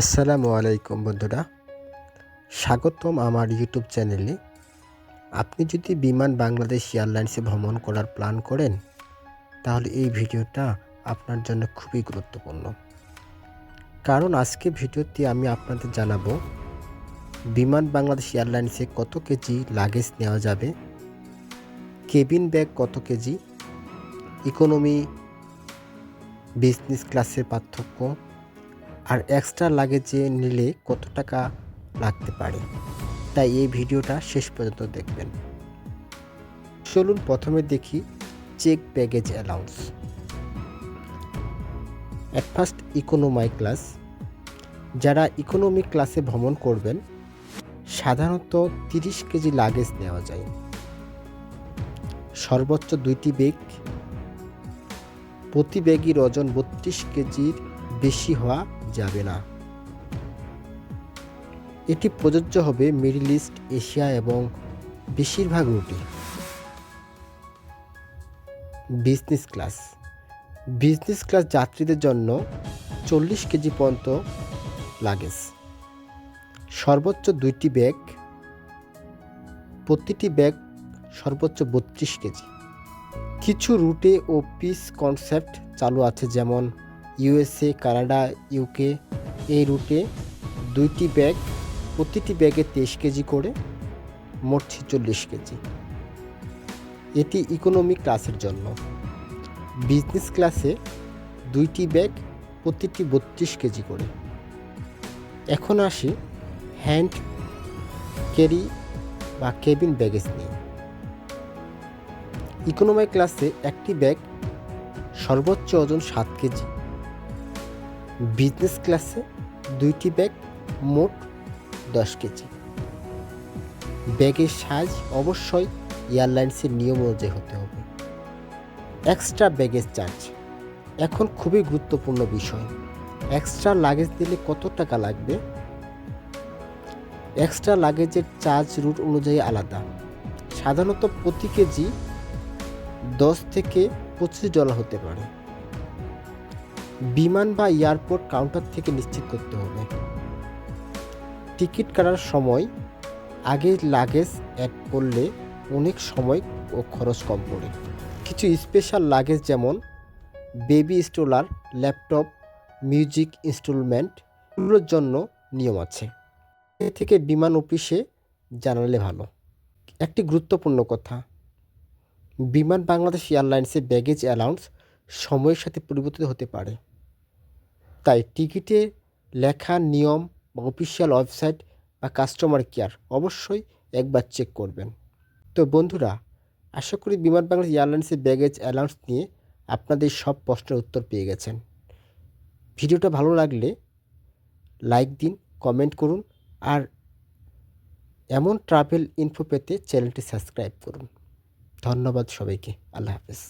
আসসালামু আলাইকুম বন্ধুরা। স্বাগতম আমার ইউটিউব চ্যানেলে। আপনি যদি বিমান বাংলাদেশ এয়ারলাইন্সে ভ্রমণ করার প্ল্যান করেন, তাহলে এই ভিডিওটা আপনার জন্য খুবই গুরুত্বপূর্ণ। কারণ আজকে ভিডিওতে আমি আপনাদের জানাব, বিমান বাংলাদেশ এয়ারলাইন্সে কত কেজি লাগেজ নেওয়া যাবে, কেবিন ব্যাগ কত কেজি ইকোনমি বিজনেস ক্লাসের পার্থক্য আর এক্সট্রা লাগেজে নিলে কত টাকা লাগতে পারে? তাই এই ভিডিওটা শেষ পর্যন্ত দেখবেন। চলুন প্রথমে দেখি check baggage allowance at first economy class যারা ইকোনমি ক্লাসে ভ্রমণ করবেন, সাধারণত তিরিশ কেজি লাগেজ নেওয়া যায়। সর্বোচ্চ দুইটি ব্যাগ প্রতি ব্যাগের ওজন বত্রিশ কেজির বেশি হওয়া যাবে না। এটি প্রযোজ্য হবে মিডল ইস্ট, এশিয়া এবং বেশিরভাগ রুটে। Business class. বিজনেস ক্লাস যাত্রীদের জন্য চল্লিশ কেজি পর্যন্ত লাগেজ। সর্বোচ্চ দুইটি ব্যাগ, প্রতিটি ব্যাগ সর্বোচ্চ বত্রিশ কেজি। কিছু রুটে ও পিস কনসেপ্ট চালু আছে, যেমন ইউএসএ, কানাডা ইউকে এই রুটে দুইটি ব্যাগ, প্রতিটি ব্যাগে তেইশ কেজি করে, মোট ছেচল্লিশ কেজি। এটি ইকোনমি ক্লাসের জন্য। বিজনেস ক্লাসে দুইটি ব্যাগ, প্রতিটি বত্রিশ কেজি করে। এখন আসি হ্যান্ড ক্যারি বা কেবিন ব্যাগেজ নিয়ে। ইকোনমি ক্লাসে একটি ব্যাগ সর্বোচ্চ ওজন সাত কেজি। বিজনেস ক্লাসে দুইটি ব্যাগ, মোট দশ কেজি। ব্যাগের সাইজ অবশ্যই এয়ারলাইন্সের নিয়ম অনুযায়ী হতে হবে। Extra baggage charge. এখন খুবই গুরুত্বপূর্ণ বিষয়। এক্সট্রা লাগেজ দিলে কত টাকা লাগবে? এক্সট্রা লাগেজের চার্জ রুট অনুযায়ী আলাদা। সাধারণত প্রতি কেজি দশ থেকে পঁচিশ ডলার হতে পারে। বিমান বা এয়ারপোর্ট কাউন্টার থেকে নিশ্চিত করতে হবে। টিকিট কাটার সময় আগে লাগেজ অ্যাড করলে অনেক সময় ও খরচ কম পড়ে। কিছু স্পেশাল লাগেজ যেমন baby stroller laptop music instalment এগুলোর জন্য নিয়ম আছে। এ থেকে বিমান অফিসে জানালে ভালো। একটি গুরুত্বপূর্ণ কথা, বিমান বাংলাদেশ এয়ারলাইন্সের ব্যাগেজ অ্যালাউন্স সময়ের সাথে পরিবর্তিত হতে পারে। তাই টিকিটে লেখা নিয়ম বা অফিসিয়াল ওয়েবসাইট বা কাস্টমার কেয়ার অবশ্যই একবার চেক করবেন। তো বন্ধুরা, আশা করি বিমান বাংলাদেশ এয়ারলাইন্সের ব্যাগেজ অ্যালাউন্স নিয়ে আপনাদের সব প্রশ্নের উত্তর পেয়ে গেছেন। ভিডিওটা ভালো লাগলে লাইক দিন কমেন্ট করুন আর এমন ট্রাভেল ইনফো পেতে চ্যানেলটি সাবস্ক্রাইব করুন। ধন্যবাদ সবাইকে, আল্লাহ হাফেজ।